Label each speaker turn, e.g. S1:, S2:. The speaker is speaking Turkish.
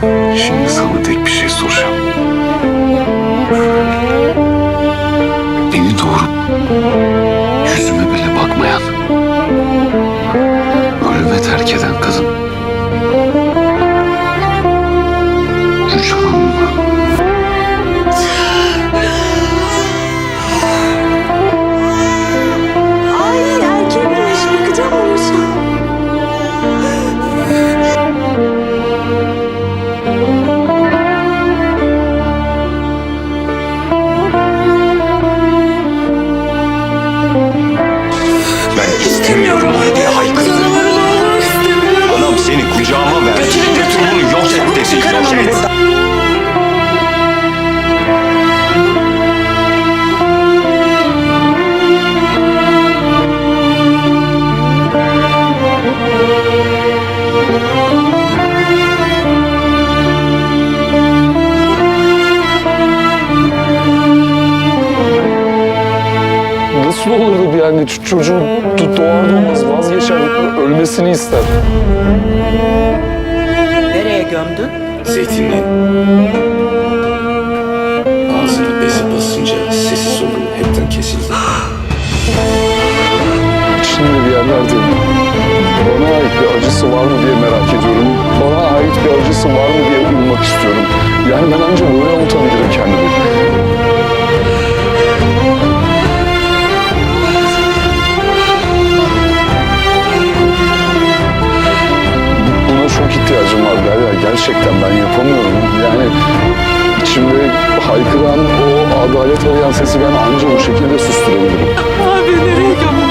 S1: Şimdi sana tek bir şey soracağım. Beni doğurup yüzüme bile bakmayan, ölüme terk eden kadın.
S2: İstemiyorum diye haykırdı. Anam seni kucağıma ver. Götür bunu yok et dedi. Yok et.
S3: Nasıl olurdu bir anne çocuğu doğar doğmaz vazgeçer, ölmesini ister.
S4: Nereye gömdün?
S1: Zeytinliğin ağzını bezip basınca sesi soluğu hepten kesildi.
S3: Şimdi bir yerlerde bana ait bir acısı var mı diye merak ediyorum. Bana ait bir acısı var mı diye ummak istiyorum. Yani ben ancak böyle unutabilirim Gerçekten ben yapamıyorum. Yani içimde haykıran o adalet arayan sesi ben ancak bu şekilde susturabilirim.
S5: Abi nereye gömdün?